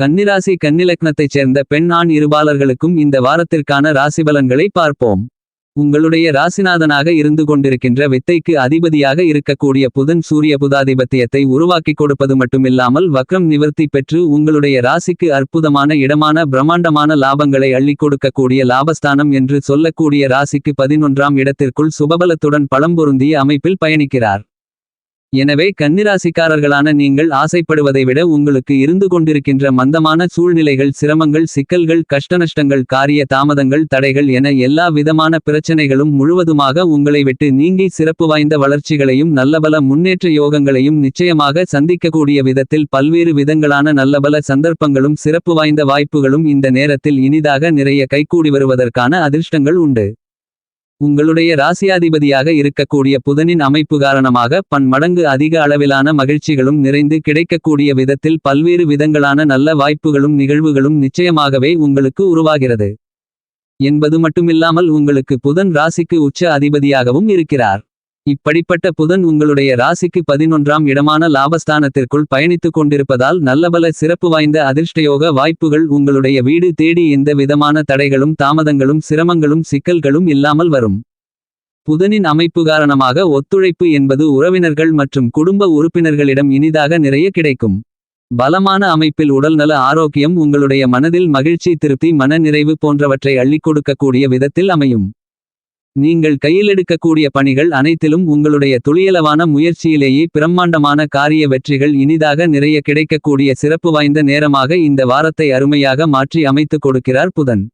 கன்னிராசி கன்னிலக்னத்தைச் சேர்ந்த பெண் ஆண் இருபாலர்களுக்கும் இந்த வாரத்திற்கான ராசிபலன்களை பார்ப்போம். உங்களுடைய ராசிநாதனாக இருந்து கொண்டிருக்கின்ற வித்தைக்கு அதிபதியாக இருக்கக்கூடிய புதன் சூரிய புதாதிபத்தியத்தை உருவாக்கிக் கொடுப்பது மட்டுமில்லாமல் வக்ரம் நிவர்த்தி பெற்று உங்களுடைய ராசிக்கு அற்புதமான இடமான பிரம்மாண்டமான லாபங்களை அள்ளிக் கொடுக்கக்கூடிய லாபஸ்தானம் என்று சொல்லக்கூடிய ராசிக்கு பதினொன்றாம் இடத்திற்குள் சுபபலத்துடன் பழம்பொருந்திய அமைப்பில் பயணிக்கிறார். எனவே கன்னிராசிக்காரர்களான நீங்கள் ஆசைப்படுவதை விட உங்களுக்கு இருந்து கொண்டிருக்கின்ற மந்தமான சூழ்நிலைகள் சிரமங்கள் சிக்கல்கள் கஷ்டநஷ்டங்கள் காரிய தாமதங்கள் தடைகள் என எல்லா விதமான பிரச்சனைகளும் முழுவதுமாக உங்களை விட்டு நீங்கி சிறப்பு வாய்ந்த வளர்ச்சிகளையும் நல்லபல முன்னேற்ற யோகங்களையும் நிச்சயமாக சந்திக்கக்கூடிய விதத்தில் பல்வேறு விதங்களான நல்லபல சந்தர்ப்பங்களும் சிறப்பு வாய்ந்த வாய்ப்புகளும் இந்த நேரத்தில் இனிதாக நிறைய கைகூடி வருவதற்கான அதிர்ஷ்டங்கள் உண்டு. உங்களுடைய ராசியாதிபதியாக இருக்கக்கூடிய புதனின் அமைப்பு காரணமாக பன்மடங்கு அதிக அளவிலான மகிழ்ச்சிகளும் நிறைந்து கிடைக்கக்கூடிய விதத்தில் பல்வேறு விதங்களான நல்ல வாய்ப்புகளும் நிகழ்வுகளும் நிச்சயமாகவே உங்களுக்கு உருவாகிறது. என்பது மட்டுமில்லாமல் உங்களுக்கு புதன் ராசிக்கு உச்ச அதிபதியாகவும் இருக்கிறார். இப்படிப்பட்ட புதன் உங்களுடைய ராசிக்கு பதினொன்றாம் இடமான லாபஸ்தானத்திற்குள் பயணித்துக் கொண்டிருப்பதால் நல்லபல சிறப்பு வாய்ந்த அதிர்ஷ்டயோக வாய்ப்புகள் உங்களுடைய வீடு தேடி எந்த விதமான தடைகளும் தாமதங்களும் சிரமங்களும் சிக்கல்களும் இல்லாமல் வரும். புதனின் அமைப்பு காரணமாக ஒத்துழைப்பு என்பது உறவினர்கள் மற்றும் குடும்ப உறுப்பினர்களிடம் இனிதாக நிறைய கிடைக்கும். பலமான அமைப்பில் உடல்நல ஆரோக்கியம் உங்களுடைய மனதில் மகிழ்ச்சி திருப்தி மன நிறைவு போன்றவற்றை அள்ளிக் கொடுக்கக்கூடிய விதத்தில் அமையும். நீங்கள் கையிலெடுக்கக்கூடிய பணிகள் அனைத்திலும் உங்களுடைய துளியளவான முயற்சியிலேயே பிரம்மாண்டமான காரிய வெற்றிகள் இனிதாக நிறைய கிடைக்கக்கூடிய சிறப்பு வாய்ந்த நேரமாக இந்த வாரத்தை அருமையாக மாற்றி அமைத்துக் கொடுக்கிறார் புதன்.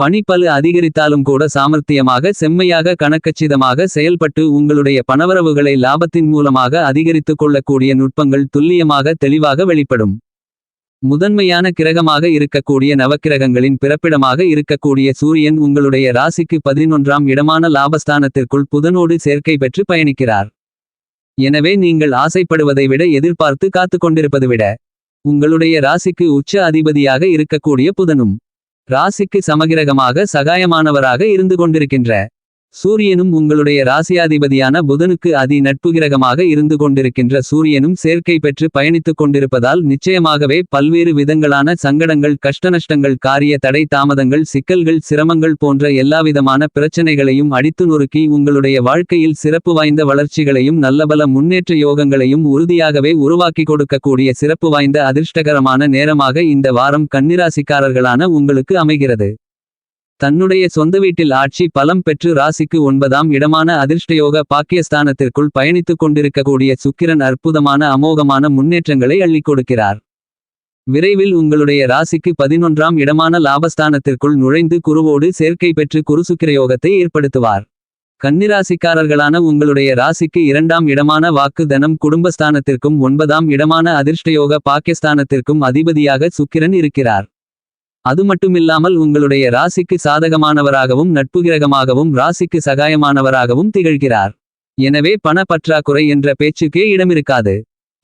பணிப்பலு அதிகரித்தாலும் கூட சாமர்த்தியமாக செம்மையாக கணக்கச்சிதமாக செயல்பட்டு உங்களுடைய பணவரவுகளை லாபத்தின் மூலமாக அதிகரித்துக் கொள்ளக்கூடிய நுட்பங்கள் துல்லியமாக தெளிவாக வெளிப்படும். முதன்மையான கிரகமாக இருக்கக்கூடிய நவக்கிரகங்களின் பிறப்பிடமாக இருக்கக்கூடிய சூரியன் உங்களுடைய ராசிக்கு பதினொன்றாம் இடமான லாபஸ்தானத்திற்குள் புதனோடு சேர்க்கை பெற்று பயணிக்கிறார். எனவே நீங்கள் ஆசைப்படுவதை விட எதிர்பார்த்து காத்து கொண்டிருப்பது விட உங்களுடைய ராசிக்கு உச்ச அதிபதியாக இருக்கக்கூடிய புதனும் ராசிக்கு சமகிரகமாக சகாயமானவராக இருந்து கொண்டிருக்கின்ற சூரியனும் உங்களுடைய ராசியாதிபதியான புதனுக்கு அதி நட்புகிரகமாக இருந்து கொண்டிருக்கின்ற சூரியனும் சேர்க்கை பெற்று பயணித்துக் கொண்டிருப்பதால் நிச்சயமாகவே பல்வேறு விதங்களான சங்கடங்கள் கஷ்டநஷ்டங்கள் காரிய தடை தாமதங்கள் சிக்கல்கள் சிரமங்கள் போன்ற எல்லாவிதமான பிரச்சனைகளையும் அடித்து நொறுக்கி உங்களுடைய வாழ்க்கையில் சிறப்பு வாய்ந்த வளர்ச்சிகளையும் நல்லபல முன்னேற்ற யோகங்களையும் உறுதியாகவே உருவாக்கி கொடுக்கக்கூடிய சிறப்பு வாய்ந்த அதிர்ஷ்டகரமான நேரமாக இந்த வாரம் கன்னிராசிக்காரர்களான உங்களுக்கு அமைகிறது. தன்னுடைய சொந்த வீட்டில் ஆட்சி பலம் பெற்று ராசிக்கு ஒன்பதாம் இடமான அதிர்ஷ்டயோக பாக்கியஸ்தானத்திற்குள் பயணித்துக் கொண்டிருக்கக்கூடிய சுக்கிரன் அற்புதமான அமோகமான முன்னேற்றங்களை அள்ளிக் கொடுக்கிறார். விரைவில் உங்களுடைய ராசிக்கு பதினொன்றாம் இடமான லாபஸ்தானத்திற்குள் நுழைந்து குருவோடு சேர்க்கை பெற்று குருசுக்கிரயோகத்தை ஏற்படுத்துவார். கன்னிராசிக்காரர்களான உங்களுடைய ராசிக்கு இரண்டாம் இடமான வாக்கு தனம் குடும்பஸ்தானத்திற்கும் ஒன்பதாம் இடமான அதிர்ஷ்டயோக பாக்கியஸ்தானத்திற்கும் அதிபதியாக சுக்கிரன் இருக்கிறார். அது மட்டுமில்லாமல் உங்களுடைய ராசிக்கு சாதகமானவராகவும் நட்புகிரகமாகவும் ராசிக்கு சகாயமானவராகவும் திகழ்கிறார். எனவே பண பற்றாக்குறை என்ற பேச்சுக்கே இடமிருக்காது.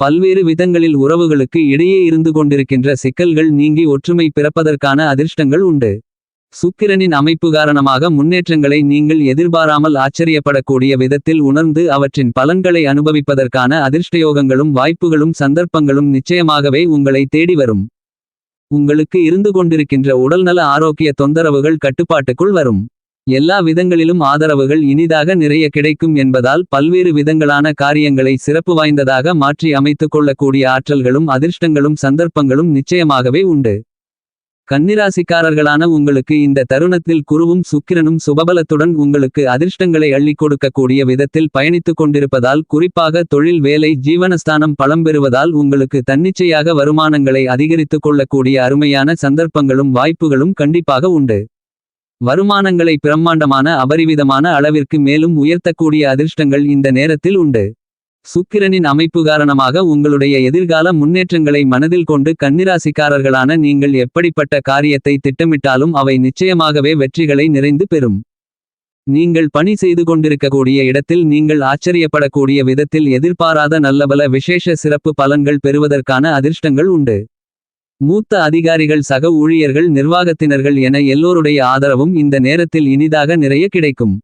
பல்வேறு விதங்களில் உறவுகளுக்கு இடையே இருந்து கொண்டிருக்கின்ற சிக்கல்கள் நீங்கி ஒற்றுமை பிறப்பதற்கான அதிர்ஷ்டங்கள் உண்டு. சுக்கிரனின் அமைப்பு காரணமாக முன்னேற்றங்களை நீங்கள் எதிர்பாராமல் ஆச்சரியப்படக்கூடிய விதத்தில் உணர்ந்து அவற்றின் பலன்களை அனுபவிப்பதற்கான அதிர்ஷ்டயோகங்களும் வாய்ப்புகளும் சந்தர்ப்பங்களும் நிச்சயமாகவே உங்களை தேடி வரும். உங்களுக்கு இருந்து கொண்டிருக்கின்ற உடல்நல ஆரோக்கிய தொந்தரவுகள் கட்டுப்பாட்டுக்குள் வரும். எல்லா விதங்களிலும் ஆதரவுகள் இனிதாக நிறைய கிடைக்கும் என்பதால் பல்வேறு விதங்களான காரியங்களை சிறப்பு வாய்ந்ததாக மாற்றி அமைத்துக் கொள்ளக்கூடிய ஆற்றல்களும் அதிர்ஷ்டங்களும் சந்தர்ப்பங்களும் நிச்சயமாகவே உண்டு. கன்னிராசிக்காரர்களான உங்களுக்கு இந்த தருணத்தில் குருவும் சுக்கிரனும் சுபபலத்துடன் உங்களுக்கு அதிர்ஷ்டங்களை அள்ளிக் கொடுக்கக்கூடிய விதத்தில் பயணித்துக் கொண்டிருப்பதால் குறிப்பாக தொழில் வேலை ஜீவனஸ்தானம் பலம் பெறுவதால் உங்களுக்கு தன்னிச்சையாக வருமானங்களை அதிகரித்துக் கொள்ளக்கூடிய அருமையான சந்தர்ப்பங்களும் வாய்ப்புகளும் கண்டிப்பாக உண்டு. வருமானங்களை பிரம்மாண்டமான அபரிவிதமான அளவிற்கு மேலும் உயர்த்தக்கூடிய அதிர்ஷ்டங்கள் இந்த நேரத்தில் உண்டு. சுக்கிரனின் அமைப்பு காரணமாக உங்களுடைய எதிர்கால முன்னேற்றங்களை மனதில் கொண்டு கன்னிராசிக்காரர்களான நீங்கள் எப்படிப்பட்ட காரியத்தை திட்டமிட்டாலும் அவை நிச்சயமாகவே வெற்றிகளை நிறைந்து பெறும். நீங்கள் பணி செய்து கொண்டிருக்கக்கூடிய இடத்தில் நீங்கள் ஆச்சரியப்படக்கூடிய விதத்தில் எதிர்பாராத நல்லபல விசேஷ சிறப்பு பலன்கள் பெறுவதற்கான அதிர்ஷ்டங்கள் உண்டு. மூத்த அதிகாரிகள் சக ஊழியர்கள் நிர்வாகத்தினர்கள் என எல்லோருடைய ஆதரவும் இந்த நேரத்தில் இனிதாக நிறைய கிடைக்கும்.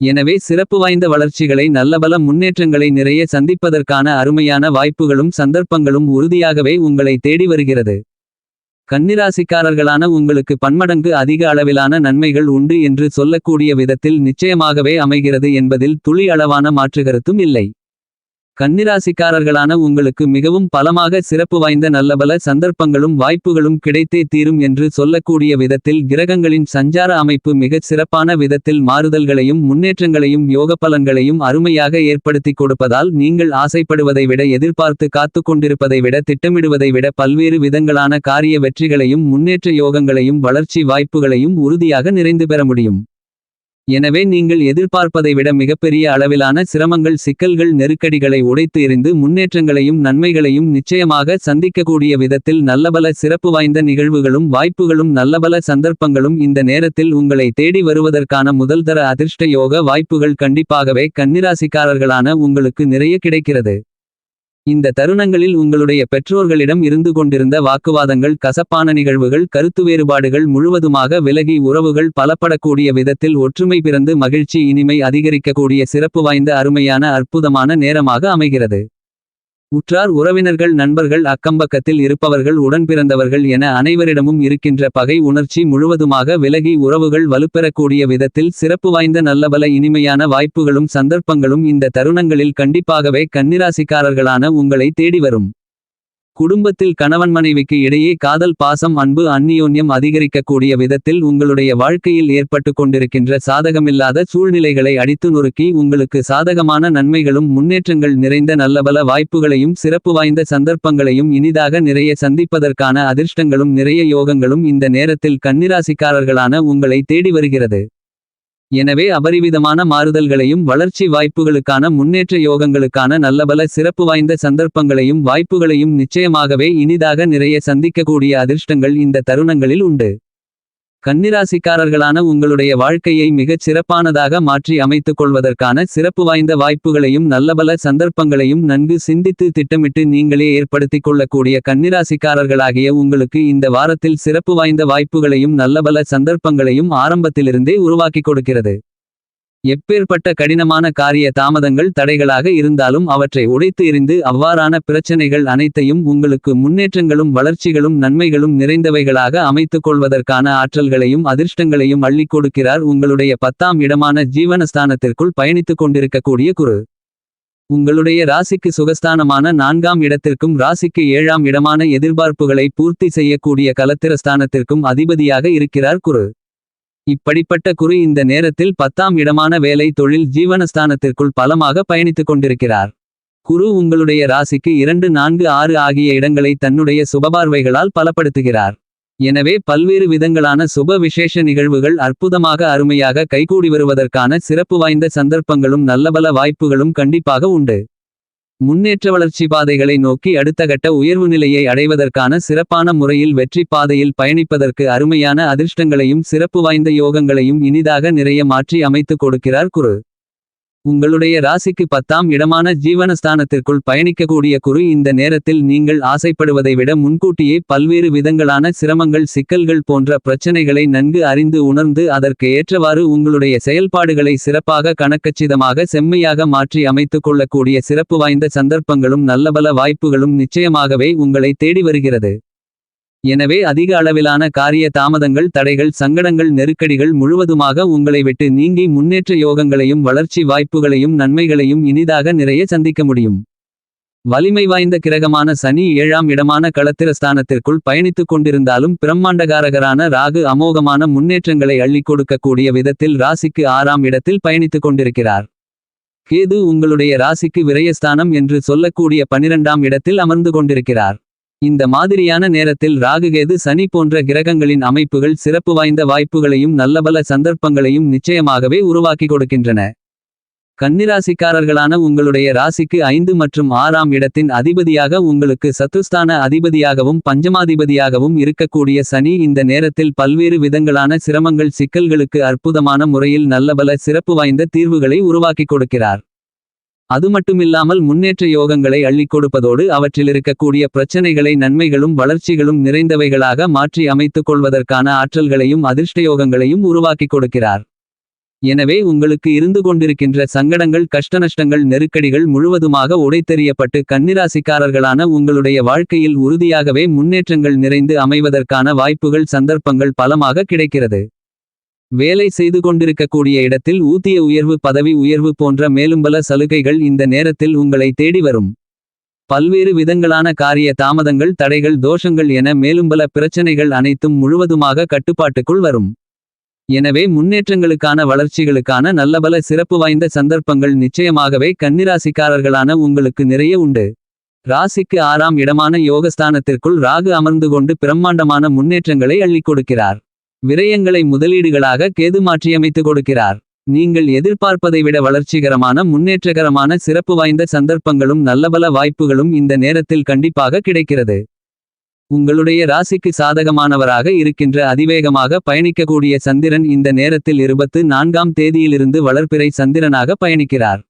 எனவே சிறப்பு வாய்ந்த வளர்ச்சிகளை நல்லபல முன்னேற்றங்களை நிறைய சந்திப்பதற்கான அருமையான வாய்ப்புகளும் சந்தர்ப்பங்களும் உறுதியாகவே உங்களை தேடி வருகிறது. கன்னிராசிக்காரர்களான உங்களுக்கு பன்மடங்கு அதிக அளவிலான நன்மைகள் உண்டு என்று சொல்லக்கூடிய விதத்தில் நிச்சயமாகவே அமைகிறது என்பதில் துளி அளவான மாற்றுகருத்தும் இல்லை. கன்னிராசிக்காரர்களான உங்களுக்கு மிகவும் பலமாக சிறப்பு வாய்ந்த நல்லபல சந்தர்ப்பங்களும் வாய்ப்புகளும் கிடைத்தே தீரும் என்று சொல்லக்கூடிய விதத்தில் கிரகங்களின் சஞ்சார அமைப்பு மிகச் சிறப்பான விதத்தில் மாறுதல்களையும் முன்னேற்றங்களையும் யோக பலன்களையும் அருமையாக ஏற்படுத்திக் கொடுப்பதால் நீங்கள் ஆசைப்படுவதை விட எதிர்பார்த்து காத்து கொண்டிருப்பதை விட திட்டமிடுவதை விட பல்வேறு விதங்களான காரிய வெற்றிகளையும் முன்னேற்ற யோகங்களையும் வளர்ச்சி வாய்ப்புகளையும் உறுதியாக நிறைந்து பெற முடியும். எனவே நீங்கள் எதிர்பார்ப்பதை விட மிகப்பெரிய அளவிலான சிரமங்கள் சிக்கல்கள் நெருக்கடிகளை உடைத்து எறிந்து முன்னேற்றங்களையும் நன்மைகளையும் நிச்சயமாக சந்திக்கக்கூடிய விதத்தில் நல்லபல சிறப்பு வாய்ந்த நிகழ்வுகளும் வாய்ப்புகளும் நல்லபல சந்தர்ப்பங்களும் இந்த நேரத்தில் உங்களை தேடி வருவதற்கான முதல்தர அதிர்ஷ்ட யோக வாய்ப்புகள் கண்டிப்பாகவே கன்னிராசிக்காரர்களான உங்களுக்கு நிறைய கிடைக்கிறது. இந்த தருணங்களில் உங்களுடைய பெற்றோர்களிடம் இருந்து கொண்டிருந்த வாக்குவாதங்கள் கசப்பான நிகழ்வுகள் கருத்து வேறுபாடுகள் முழுவதுமாக விலகி உறவுகள் பலப்படக்கூடிய விதத்தில் ஒற்றுமை பிறந்து மகிழ்ச்சி இனிமை அதிகரிக்கக்கூடிய சிறப்பு வாய்ந்த அருமையான அற்புதமான நேரமாக அமைகிறது. உற்றார் உறவினர்கள் நண்பர்கள் அக்கம்பக்கத்தில் இருப்பவர்கள் உடன்பிறந்தவர்கள் என அனைவரிடமும் இருக்கின்ற பகை உணர்ச்சி முழுவதுமாக விலகி உறவுகள் வலுப்பெறக்கூடிய விதத்தில் சிறப்பு வாய்ந்த நல்லபல இனிமையான வாய்ப்புகளும் சந்தர்ப்பங்களும் இந்த தருணங்களில் கண்டிப்பாகவே கன்னிராசிக்காரர்களான உங்களை தேடி வரும். குடும்பத்தில் கணவன் மனைவிக்கு இடையே காதல் பாசம் அன்பு அந்நியோன்யம் அதிகரிக்கக்கூடிய விதத்தில் உங்களுடைய வாழ்க்கையில் ஏற்பட்டு கொண்டிருக்கின்ற சாதகமில்லாத சூழ்நிலைகளை அடித்து நொறுக்கி உங்களுக்கு சாதகமான நன்மைகளும் முன்னேற்றங்கள் நிறைந்த நல்லபல வாய்ப்புகளையும் சிறப்பு வாய்ந்த சந்தர்ப்பங்களையும் இனிதாக நிறைய சந்திப்பதற்கான அதிர்ஷ்டங்களும் நிறைய யோகங்களும் இந்த நேரத்தில் கன்னிராசிக்காரர்களான உங்களை தேடி வருகிறது. எனவே அபரிவிதமான மாறுதல்களையும் வளர்ச்சி வாய்ப்புகளுக்கான முன்னேற்ற யோகங்களுக்கான நல்லபல சிறப்பு வாய்ந்த சந்தர்ப்பங்களையும் வாய்ப்புகளையும் நிச்சயமாகவே இனிதாக நிறைய சந்திக்கக்கூடிய அதிர்ஷ்டங்கள் இந்த தருணங்களில் உண்டு. கன்னிராசிக்காரர்களான உங்களுடைய வாழ்க்கையை மிகச் சிறப்பானதாக மாற்றி அமைத்துக் கொள்வதற்கான சிறப்பு வாய்ந்த வாய்ப்புகளையும் நல்லபல சந்தர்ப்பங்களையும் நன்கு சிந்தித்து திட்டமிட்டு நீங்களே ஏற்படுத்திக் கொள்ளக்கூடிய கன்னிராசிக்காரர்களாகிய உங்களுக்கு இந்த வாரத்தில் சிறப்பு வாய்ந்த வாய்ப்புகளையும் நல்லபல சந்தர்ப்பங்களையும் ஆரம்பத்திலிருந்தே உருவாக்கிக் கொடுக்கிறது. எப்பேற்பட்ட கடினமான காரிய தாமதங்கள் தடைகளாக இருந்தாலும் அவற்றை உடைத்து எறிந்து அவ்வாறான பிரச்சனைகள் அனைத்தையும் உங்களுக்கு முன்னேற்றங்களும் வளர்ச்சிகளும் நன்மைகளும் நிறைந்தவைகளாக அமைத்துக் கொள்வதற்கான ஆற்றல்களையும் அதிர்ஷ்டங்களையும் அள்ளிக் கொடுக்கிறார் உங்களுடைய பத்தாம் இடமான ஜீவனஸ்தானத்திற்குள் பயணித்துக் கொண்டிருக்கக்கூடிய குரு. உங்களுடைய ராசிக்கு சுகஸ்தானமான நான்காம் இடத்திற்கும் ராசிக்கு ஏழாம் இடமான எதிர்பார்ப்புகளை பூர்த்தி செய்யக்கூடிய கலத்திரஸ்தானத்திற்கும் அதிபதியாக இருக்கிறார் குரு. இப்படிப்பட்ட குரு இந்த நேரத்தில் பத்தாம் இடமான வேலை தொழில் ஜீவனஸ்தானத்திற்குள் பலமாக பயணித்துக் கொண்டிருக்கிறார். குரு உங்களுடைய ராசிக்கு இரண்டு நான்கு ஆறு ஆகிய இடங்களை தன்னுடைய சுபபார்வைகளால் பலப்படுத்துகிறார். எனவே பல்வேறு விதங்களான சுப விசேஷ நிகழ்வுகள் அற்புதமாக அருமையாக கைகூடி வருவதற்கான சிறப்பு வாய்ந்த சந்தர்ப்பங்களும் நல்லபல வாய்ப்புகளும் கண்டிப்பாக உண்டு. முன்னேற்ற வளர்ச்சி பாதைகளை நோக்கி அடுத்த கட்ட உயர்வு நிலையை அடைவதற்கான சிறப்பான முறையில் வெற்றி பாதையில் பயணிப்பதற்கு அருமையான அதிர்ஷ்டங்களையும் சிறப்பு வாய்ந்த யோகங்களையும் இனிதாக நிறைய மாற்றி அமைத்துக் கொடுக்கிறார் குரு. உங்களுடைய ராசிக்கு பத்தாம் இடமான ஜீவனஸ்தானத்திற்குள் பயணிக்கக்கூடிய குரு இந்த நேரத்தில் நீங்கள் ஆசைப்படுவதை விட முன்கூட்டியே பல்வேறு விதங்களான சிரமங்கள் சிக்கல்கள் போன்ற பிரச்சனைகளை நன்கு அறிந்து உணர்ந்து அதற்கு ஏற்றவாறு உங்களுடைய செயல்பாடுகளை சிறப்பாக கணக்கச்சிதமாக செம்மையாக மாற்றி அமைத்துக் கொள்ளக்கூடிய சிறப்பு வாய்ந்த சந்தர்ப்பங்களும் நல்லபல வாய்ப்புகளும் நிச்சயமாகவே உங்களை தேடி வருகிறது. எனவே அதிக அளவிலான காரிய தாமதங்கள் தடைகள் சங்கடங்கள் நெருக்கடிகள் முழுவதுமாக உங்களை விட்டு நீங்கி முன்னேற்ற யோகங்களையும் வளர்ச்சி வாய்ப்புகளையும் நன்மைகளையும் இனிதாக நிறைய சந்திக்க முடியும். வலிமை வாய்ந்த கிரகமான சனி ஏழாம் இடமான களத்திரஸ்தானத்திற்குள் பயணித்துக் கொண்டிருந்தாலும் பிரம்மாண்டகாரகரான ராகு அமோகமான முன்னேற்றங்களை அள்ளிக் கொடுக்கக்கூடிய விதத்தில் ராசிக்கு ஆறாம் இடத்தில் பயணித்துக் கொண்டிருக்கிறார். கேது உங்களுடைய ராசிக்கு விரயஸ்தானம் என்று சொல்லக்கூடிய பனிரெண்டாம் இடத்தில் அமர்ந்து கொண்டிருக்கிறார். இந்த மாதிரியான நேரத்தில் ராகுகேது சனி போன்ற கிரகங்களின் அமைப்புகள் சிறப்பு வாய்ந்த வாய்ப்புகளையும் நல்லபல சந்தர்ப்பங்களையும் நிச்சயமாகவே உருவாக்கி கொடுக்கின்றன. கன்னிராசிக்காரர்களான உங்களுடைய ராசிக்கு ஐந்து மற்றும் ஆறாம் இடத்தின் அதிபதியாக உங்களுக்கு சத்துஸ்தான அதிபதியாகவும் பஞ்சமாதிபதியாகவும் இருக்கக்கூடிய சனி இந்த நேரத்தில் பல்வேறு விதங்களான சிரமங்கள் சிக்கல்களுக்கு அற்புதமான முறையில் நல்லபல சிறப்பு வாய்ந்த தீர்வுகளை உருவாக்கிக் கொடுக்கிறார். அது மட்டுமில்லாமல் முன்னேற்ற யோகங்களை அள்ளிக் கொடுப்பதோடு அவற்றிலிருக்கக்கூடிய பிரச்சனைகளை நன்மைகளும் வளர்ச்சிகளும் நிறைந்தவைகளாக மாற்றி அமைத்துக் கொள்வதற்கான ஆற்றல்களையும் அதிர்ஷ்டயோகங்களையும் உருவாக்கிக் கொடுக்கிறார். எனவே உங்களுக்கு இருந்து கொண்டிருக்கின்ற சங்கடங்கள் கஷ்டநஷ்டங்கள் நெருக்கடிகள் முழுவதுமாக உடைத்தெறியப்பட்டு கன்னிராசிக்காரர்களான உங்களுடைய வாழ்க்கையில் உறுதியாகவே முன்னேற்றங்கள் நிறைந்து அமைவதற்கான வாய்ப்புகள் சந்தர்ப்பங்கள் பலமாக கிடைக்கிறது. வேலை செய்து கொண்டிருக்கக்கூடிய இடத்தில் ஊதிய உயர்வு பதவி உயர்வு போன்ற மேலும்பல சலுகைகள் இந்த நேரத்தில் உங்களை தேடி வரும். பல்வேறு விதங்களான காரிய தாமதங்கள் தடைகள் தோஷங்கள் என மேலும்பல பிரச்சனைகள் அனைத்தும் முழுவதுமாக கட்டுப்பாட்டுக்குள் வரும். எனவே முன்னேற்றங்களுக்கான வளர்ச்சிகளுக்கான நல்லபல சிறப்பு வாய்ந்த சந்தர்ப்பங்கள் நிச்சயமாகவே கன்னிராசிக்காரர்களான உங்களுக்கு நிறைய உண்டு. ராசிக்கு ஆறாம் இடமான யோகஸ்தானத்திற்குள் ராகு அமர்ந்து கொண்டு பிரம்மாண்டமான முன்னேற்றங்களை அள்ளிக் கொடுக்கிறார். விரயங்களை முதலீடுகளாக கேது மாற்றியமைத்து கொடுக்கிறார். நீங்கள் எதிர்பார்ப்பதை விட வளர்ச்சிகரமான முன்னேற்றகரமான சிறப்பு வாய்ந்த சந்தர்ப்பங்களும் நல்லபல வாய்ப்புகளும் இந்த நேரத்தில் கண்டிப்பாக கிடைக்கிறது. உங்களுடைய ராசிக்கு சாதகமானவராக இருக்கின்ற அதிவேகமாக பயணிக்கக்கூடிய சந்திரன் இந்த நேரத்தில் இருபத்து நான்காம் தேதியிலிருந்து வளர்ப்பிறை சந்திரனாக பயணிக்கிறார்.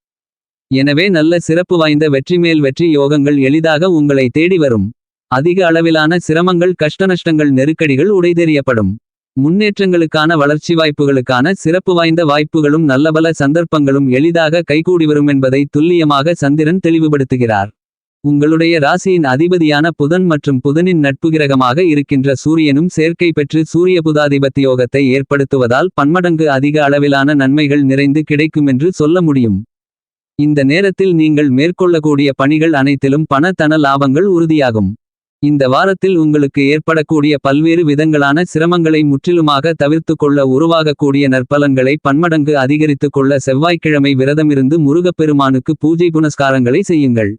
எனவே நல்ல சிறப்பு வாய்ந்த வெற்றிமேல் வெற்றி யோகங்கள் எளிதாக உங்களை தேடி வரும். அதிக அளவிலான சிரமங்கள் கஷ்டநஷ்டங்கள் நெருக்கடிகள் உடைதெறியப்படும் முன்னேற்றங்களுக்கான வளர்ச்சி வாய்ப்புகளுக்கான சிறப்பு வாய்ந்த வாய்ப்புகளும் நல்லபல சந்தர்ப்பங்களும் எளிதாக கைகூடி வரும் என்பதை துல்லியமாக சந்திரன் தெளிவுபடுத்துகிறார். உங்களுடைய ராசியின் அதிபதியான புதன் மற்றும் புதனின் நட்பு கிரகமாக இருக்கின்ற சூரியனும் சேர்க்கை பெற்று சூரிய புதாதிபத்தி யோகத்தை ஏற்படுத்துவதால் பன்மடங்கு அதிக அளவிலான நன்மைகள் நிறைந்து கிடைக்கும் என்று சொல்ல முடியும். இந்த நேரத்தில் நீங்கள் மேற்கொள்ளக்கூடிய பணிகள் அனைத்திலும் பண தன லாபங்கள் உறுதியாகும். இந்த வாரத்தில் உங்களுக்கு ஏற்படக்கூடிய பல்வேறு விதங்களான சிரமங்களை முற்றிலுமாக தவிர்த்து கொள்ள உருவாகக்கூடிய நற்பலன்களை பன்மடங்கு அதிகரித்துக் கொள்ள செவ்வாய்க்கிழமை விரதமிருந்து முருகப்பெருமானுக்கு பூஜை புனஸ்காரங்களை செய்யுங்கள்.